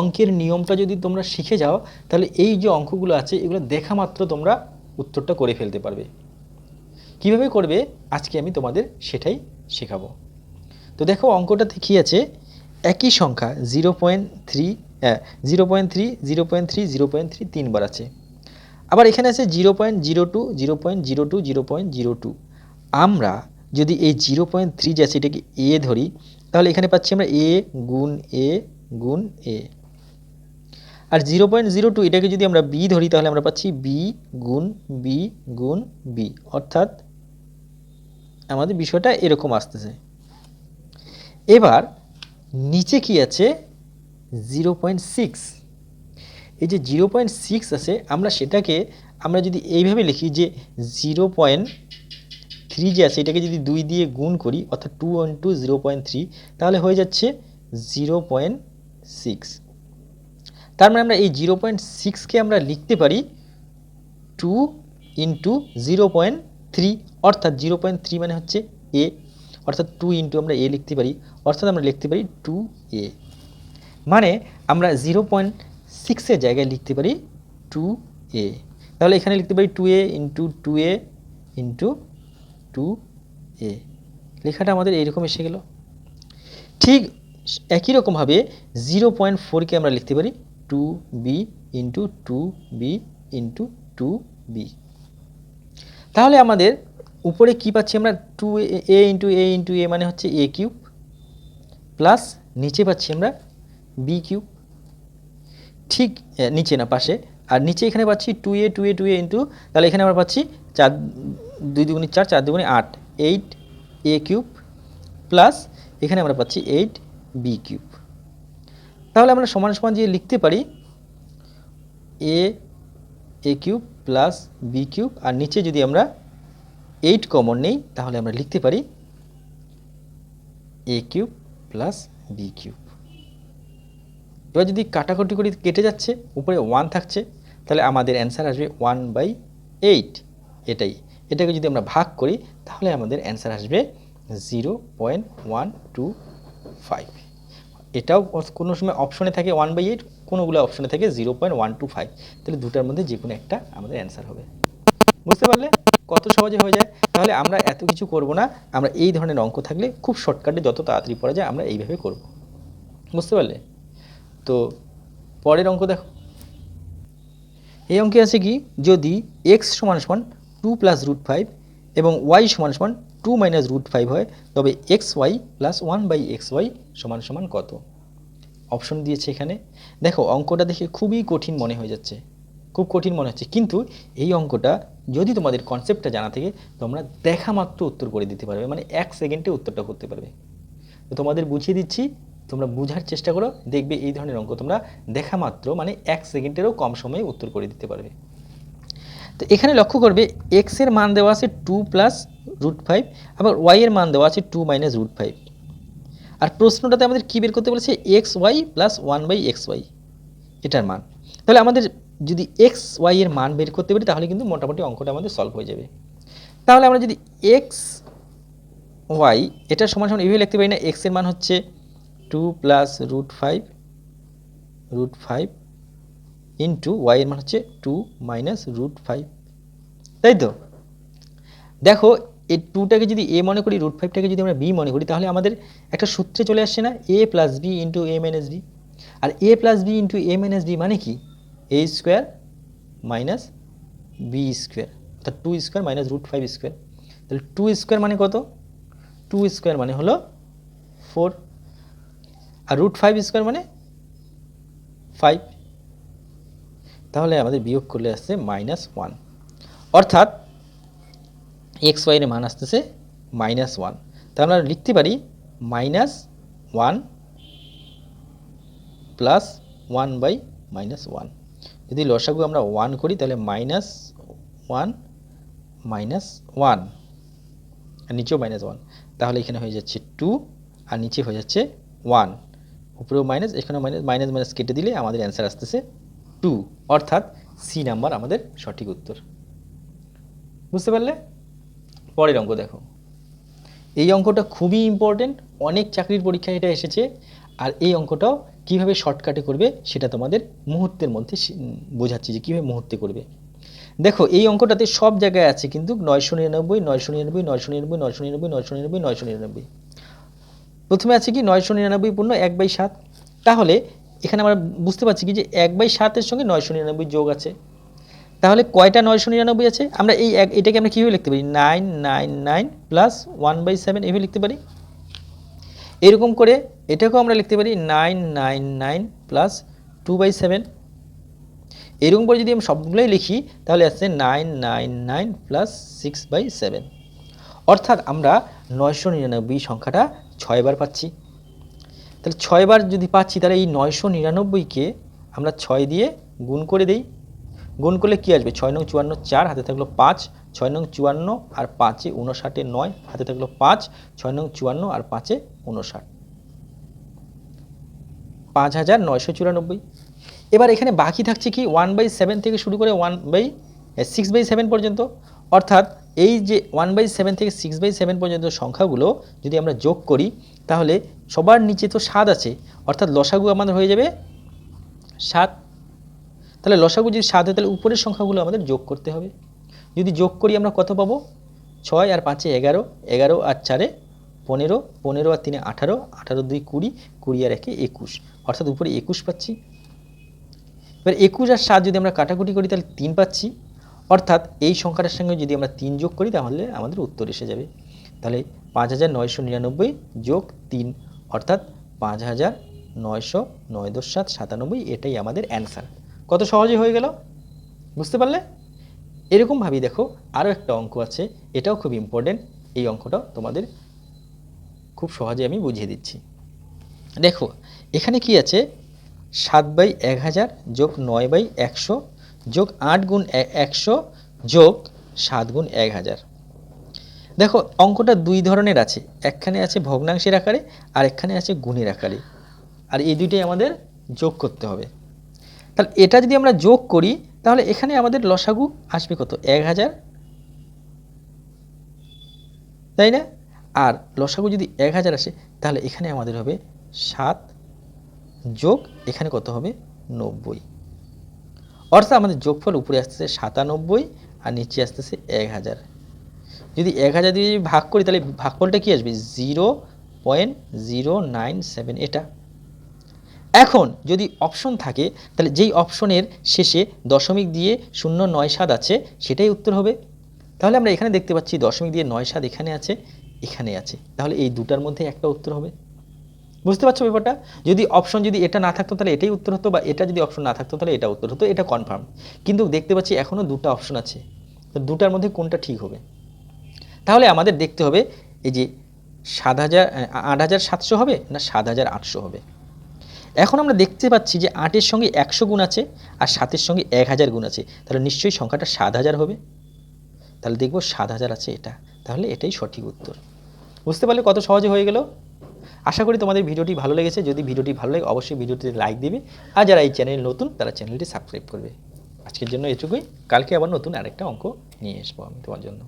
অঙ্কের নিয়মটা যদি তোমরা শিখে যাও, তাহলে এই যে অঙ্কগুলো আছে, এগুলো দেখা মাত্র তোমরা উত্তরটা করে ফেলতে পারবে। কীভাবে করবে? আজকে আমি তোমাদের সেটাই শেখাবো। তো দেখো, অঙ্কটাতে কী আছে? একই সংখ্যা zero point three zero point three, zero point three, zero point three তিনবার আছে। আবার এখানে আছে zero point zero two, zero point zero two, zero point zero two. আমরা যদি এই জিরো পয়েন্ট থ্রি যে আছে, এটাকে এ ধরি, তাহলে এখানে পাচ্ছি আমরা এ গুণ এ গুণ এ। আর জিরো পয়েন্ট জিরো টু এটাকে যদি আমরা বি ধরি, তাহলে আমরা পাচ্ছি বি গুণ বি গুণ বি অর্থাৎ আমাদের বিষয়টা এরকম আসতেছে। এবার নিচে কি আছে? জিরো পয়েন্ট সিক্স এই যে জিরো পয়েন্ট সিক্স আছে, আমরা সেটাকে, আমরা যদি এইভাবে লিখি যে জিরো পয়েন্ট থ্রি যে আছে, এটাকে যদি দুই দিয়ে গুণ করি, অর্থাৎ two one two zero point three তাহলে হয়ে যাচ্ছে জিরো পয়েন্ট সিক্স তার মানে আমরা এই জিরো পয়েন্ট সিক্সকে আমরা লিখতে পারি two into zero point three অর্থাৎ জিরো পয়েন্ট থ্রি মানে হচ্ছে এ অর্থাৎ টু ইন্টু আমরা এ লিখতে পারি, অর্থাৎ আমরা লিখতে পারি টু এ মানে আমরা জিরো পয়েন্ট সিক্সের জায়গায় লিখতে পারি টু এ তাহলে এখানে লিখতে পারি two A into two A into two A লেখাটা আমাদের এইরকম এসে গেল। ঠিক একই রকমভাবে জিরো পয়েন্ট ফোরকে আমরা লিখতে পারি two B into two B into two B. তাহলে আমাদের উপরে কি পাচ্ছি আমরা? Two A into A into A মানে হচ্ছে এ কিউব, প্লাস নিচে পাচ্ছি আমরা বি কিউব। ঠিক নিচে না, পাশে। আর নিচে এখানে পাচ্ছি two A two A two A into, তাহলে এখানে আমরা পাচ্ছি চার, দুই দুগুণি চার চার দুগুণি আট, এইট এ কিউব, প্লাস এখানে আমরা পাচ্ছি এইট বি কিউব। তাহলে আমরা সমান সমান দিয়ে লিখতে পারি A A cube plus B cube আর নিচে যদি আমরা এইট কমন নেই, তাহলে আমরা লিখতে পারি A cube plus B cube এবার যদি কাটাকুটি করি কেটে যাচ্ছে, উপরে ওয়ান থাকছে, তাহলে আমাদের অ্যান্সার আসবে ওয়ান বাই এইট এটাই। এটাকে যদি আমরা ভাগ করি, তাহলে আমাদের অ্যান্সার আসবে zero point one two five এটাও কোনো সময় অপশনে থাকে ওয়ান বাই এইট কোনোগুলো অপশনে থাকে zero point one two five তাহলে দুটার মধ্যে যে কোনো একটা আমাদের অ্যান্সার হবে। বুঝতে পারলে? কত সহজে হয়ে যায়? তাহলে আমরা এত কিছু করব না। আমরা এই ধরনের অঙ্ক থাকলে খুব শর্টকাটে যত তাড়াতাড়ি পড়া যায় আমরা এইভাবে করব। বুঝতে পারলে? তো পরের অঙ্ক দেখো। এই অঙ্কে আছে কি? যদি এক্স সমান সমান টু প্লাস রুট ফাইভ এবং ওয়াই সমান সমান টু মাইনাস রুট ফাইভ হয়, তবে X Y plus one by X Y সমান সমান কত? অপশন দিয়েছে এখানে। দেখো, অঙ্কটা দেখে খুবই কঠিন মনে হয়ে যাচ্ছে। খুব কঠিন মনে হচ্ছে। কিন্তু এই অঙ্কটা যদি তোমাদের কনসেপ্টটা জানা থাকে, তোমরা দেখা মাত্র উত্তর করে দিতে পারবে। মানে এক সেকেন্ডে উত্তরটা করতে পারবে। তো তোমাদের বুঝিয়ে দিচ্ছি, তোমরা বোঝার চেষ্টা করো, দেখবে এই ধরনের অঙ্ক তোমরা দেখা মাত্র মানে এক সেকেন্ডেরও কম সময়ে উত্তর করে দিতে পারবে। তো এখানে লক্ষ্য করবে এক্সের মান দেওয়া আছে টু প্লাস রুট ফাইভ আবার ওয়াই এর মান দেওয়া আছে টু মাইনাস রুট ফাইভ আর প্রশ্নটাতে আমাদের কী বের করতে বলেছে? X Y plus one by X Y এটার মান। তাহলে আমাদের যদি এক্স ওয়াই এর মান বের করতে পারি, তাহলে কিন্তু মোটামুটি অঙ্কটা আমাদের সলভ হয়ে যাবে। তাহলে আমরা যদি এক্স ওয়াই এটার সমান সমান এভাবে লিখতে পারি না এক্সের মান হচ্ছে two plus root five root five into Y এর মান হচ্ছে টু মাইনাস রুট ফাইভ তাই তো? দেখো, এই টুটাকে যদি এ মনে করি রুট ফাইভটাকে যদি আমরা বি মনে করি, তাহলে আমাদের একটা সূত্রে চলে আসছে না A plus B into A minus B R A plus B into A minus B মানে কি? A square minus B square অর্থাৎ two square minus root five square তাহলে টু স্কোয়ার মানে কত? টু স্কোয়ার মানে হলো ফোর আর root five square মানে ফাইভ তাহলে আমাদের বিয়োগ করলে আসছে মাইনাস ওয়ান অর্থাৎ এক্স ওয়াইয়ের মান আসতেছে মাইনাস ওয়ান তা আমরা লিখতে পারি minus one plus one by minus one যদি লসাগু আমরা ওয়ান করি, তাহলে মাইনাস ওয়ান মাইনাস ওয়ান আর নিচেও মাইনাস ওয়ান তাহলে এখানে হয়ে যাচ্ছে টু আর নিচে হয়ে যাচ্ছে ওয়ান উপরেও মাইনাস এখানেও মাইনাস মাইনাস মাইনাস কেটে দিলে আমাদের অ্যান্সার আসতেছে টু, অর্থাৎ সি নাম্বার আমাদের সঠিক উত্তর। বুঝতে পারলে? পরের অঙ্ক দেখো। এই অঙ্কটা খুবই ইম্পর্টেন্ট অনেক চাকরির পরীক্ষায় এটা এসেছে, আর এই অঙ্কটাও কীভাবে শর্টকাটে করবে সেটা তোমাদের মুহূর্তের মধ্যে বোঝাচ্ছি যে কীভাবে মুহূর্তে করবে। দেখো, এই অঙ্কটাতে সব জায়গায় আছে কিন্তু নয়শো নিরানব্বই নয়শো নিরানব্বই নয়শো নিরানব্বই নয়শো নিরানব্বই নয়শো নিরানব্বই নয়শো নিরানব্বই। প্রথমে আছে কি নয়শো নিরানব্বই পূর্ণ এক বাই সাত। তাহলে এখানে আমরা বুঝতে পারছি কি যে এক বাই সাতের সঙ্গে নয়শো নিরানব্বই যোগ আছে। তাহলে কয়টা নয়শো নিরানব্বই আছে? আমরা এই এক, এটাকে আমরা কীভাবে লিখতে পারি? Nine nine nine plus one by seven এভাবে লিখতে পারি। এরকম করে এটাকেও আমরা লিখতে পারি nine nine nine plus two by seven. এরকম করে যদি আমি সবগুলোই লিখি, তাহলে আসছে nine nine nine plus six by seven. অর্থাৎ আমরা নয়শো নিরানব্বই সংখ্যাটা ছয়বার পাচ্ছি। তাহলে ছয়বার যদি পাচ্ছি, তাহলে এই নয়শো নিরানব্বইকে আমরা ছয় দিয়ে গুণ করে দেই। গুণ করলে কী আসবে? ছয় নং চুয়ান্ন চার, হাতে থাকল পাঁচ। ছয় নং চুয়ান্ন আর পাঁচে উনষাটে নয়, হাতে থাকল পাঁচ। ছয় নং চুয়ান্ন আর পাঁচে উনষাট পাঁচ হাজার নয়শো চুরানব্বই। এবার এখানে বাকি থাকছে কি? ওয়ান বাই সেভেন থেকে শুরু করে one by six by seven পর্যন্ত। অর্থাৎ এই যে ওয়ান বাই সেভেন থেকে সিক্স বাই সেভেন পর্যন্ত সংখ্যাগুলো যদি আমরা যোগ করি, তাহলে সবার নিচে তো স্বাদ আছে, অর্থাৎ লসাগু আমাদের হয়ে যাবে সাত। তাহলে লসাগু যদি সাত হয়, তাহলে উপরের সংখ্যাগুলো আমাদের যোগ করতে হবে। যদি যোগ করি, আমরা কত পাবো? ছয় আর পাঁচে এগারো এগারো আর চারে পনেরো পনেরো আর তিনে আঠারো আঠারো দুই কুড়ি কুড়ি আর একে একুশ। অর্থাৎ উপরে একুশ পাচ্ছি। এবার একুশ আর সাত যদি আমরা কাটাকুটি করি, তাহলে তিন পাচ্ছি। অর্থাৎ এই সংখ্যাটার সঙ্গে যদি আমরা তিন যোগ করি, তাহলে আমাদের উত্তর এসে যাবে। তাহলে পাঁচ হাজার নয়শো নিরানব্বই যোগ তিন, অর্থাৎ পাঁচ হাজার নয়শো নয় দশ সাত সাতানব্বই, এটাই আমাদের অ্যান্সার কত সহজে হয়ে গেল? বুঝতে পারলে? এরকমভাবেই দেখো আরও একটা অঙ্ক আছে, এটাও খুব ইম্পর্টেন্ট এই অঙ্কটাও তোমাদের খুব সহজে আমি বুঝিয়ে দিচ্ছি। দেখো, এখানে কি আছে? সাত বাই এক হাজার যোগ নয় বাই একশো যোগ আট গুণ একশো যোগ সাত গুণ এক হাজার। দেখো, অঙ্কটা দুই ধরনের আছে। একখানে আছে ভগ্নাংশের আকারে, আর একখানে আছে গুণের আকারে। আর এই দুইটাই আমাদের যোগ করতে হবে। তাহলে এটা যদি আমরা যোগ করি, তাহলে এখানে আমাদের লসাগু আসবে কত? এক হাজার। তাই না? আর লসাগু যদি এক হাজার আসে, তাহলে এখানে আমাদের হবে সাত যোগ, এখানে কত হবে নব্বই। অর্থাৎ আমাদের যোগফল উপরে আসতেছে সাতানব্বই আর নিচে আসতেছে এক হাজার। যদি এক হাজার দিয়ে যদি ভাগ করি, তাহলে ভাগফলটা কি আসবে? Zero point zero nine seven. এটা। এখন যদি অপশন থাকে, তাহলে যেই অপশনের শেষে দশমিক দিয়ে শূন্য নয় সাত আছে, সেটাই উত্তর হবে। তাহলে আমরা এখানে দেখতে পাচ্ছি দশমিক দিয়ে নয় সাত এখানে আছে এখানে আছে। তাহলে এই দুটার মধ্যে একটা উত্তর হবে। বুঝতে পারছ ব্যাপারটা? যদি অপশন যদি এটা না থাকতো, তাহলে এটাই উত্তর হতো, বা এটা যদি অপশন না থাকতো, তাহলে এটা উত্তর হতো, এটা কনফার্ম কিন্তু দেখতে পাচ্ছি এখনও দুটো অপশন আছে। তো দুটার মধ্যে কোনটা ঠিক হবে? তাহলে আমাদের দেখতে হবে, এই যে সাত হাজার আট হাজার সাতশো হবে, না সাত হাজার আটশো হবে? এখন আমরা দেখতে পাচ্ছি যে আটের সঙ্গে একশো গুণ আছে, আর সাতের সঙ্গে এক হাজার গুণ আছে। তাহলে নিশ্চয়ই সংখ্যাটা সাত হাজার হবে? তাহলে দেখব সাত হাজার আছে এটা। তাহলে এটাই সঠিক উত্তর। বুঝতে পারলে কত সহজে হয়ে গেল? আশা করি তোমাদের ভিডিওটি ভালো লেগেছে। যদি ভিডিওটি ভালো লাগে, অবশ্যই ভিডিওটিতে লাইক দিবে। আর যারা এই চ্যানেল নতুন, তারা চ্যানেলটি সাবস্ক্রাইব করবে। আজকের জন্য এটুকুই। কালকে আবার নতুন আরেকটা অঙ্ক নিয়ে আসব আমি তোমার জন্য।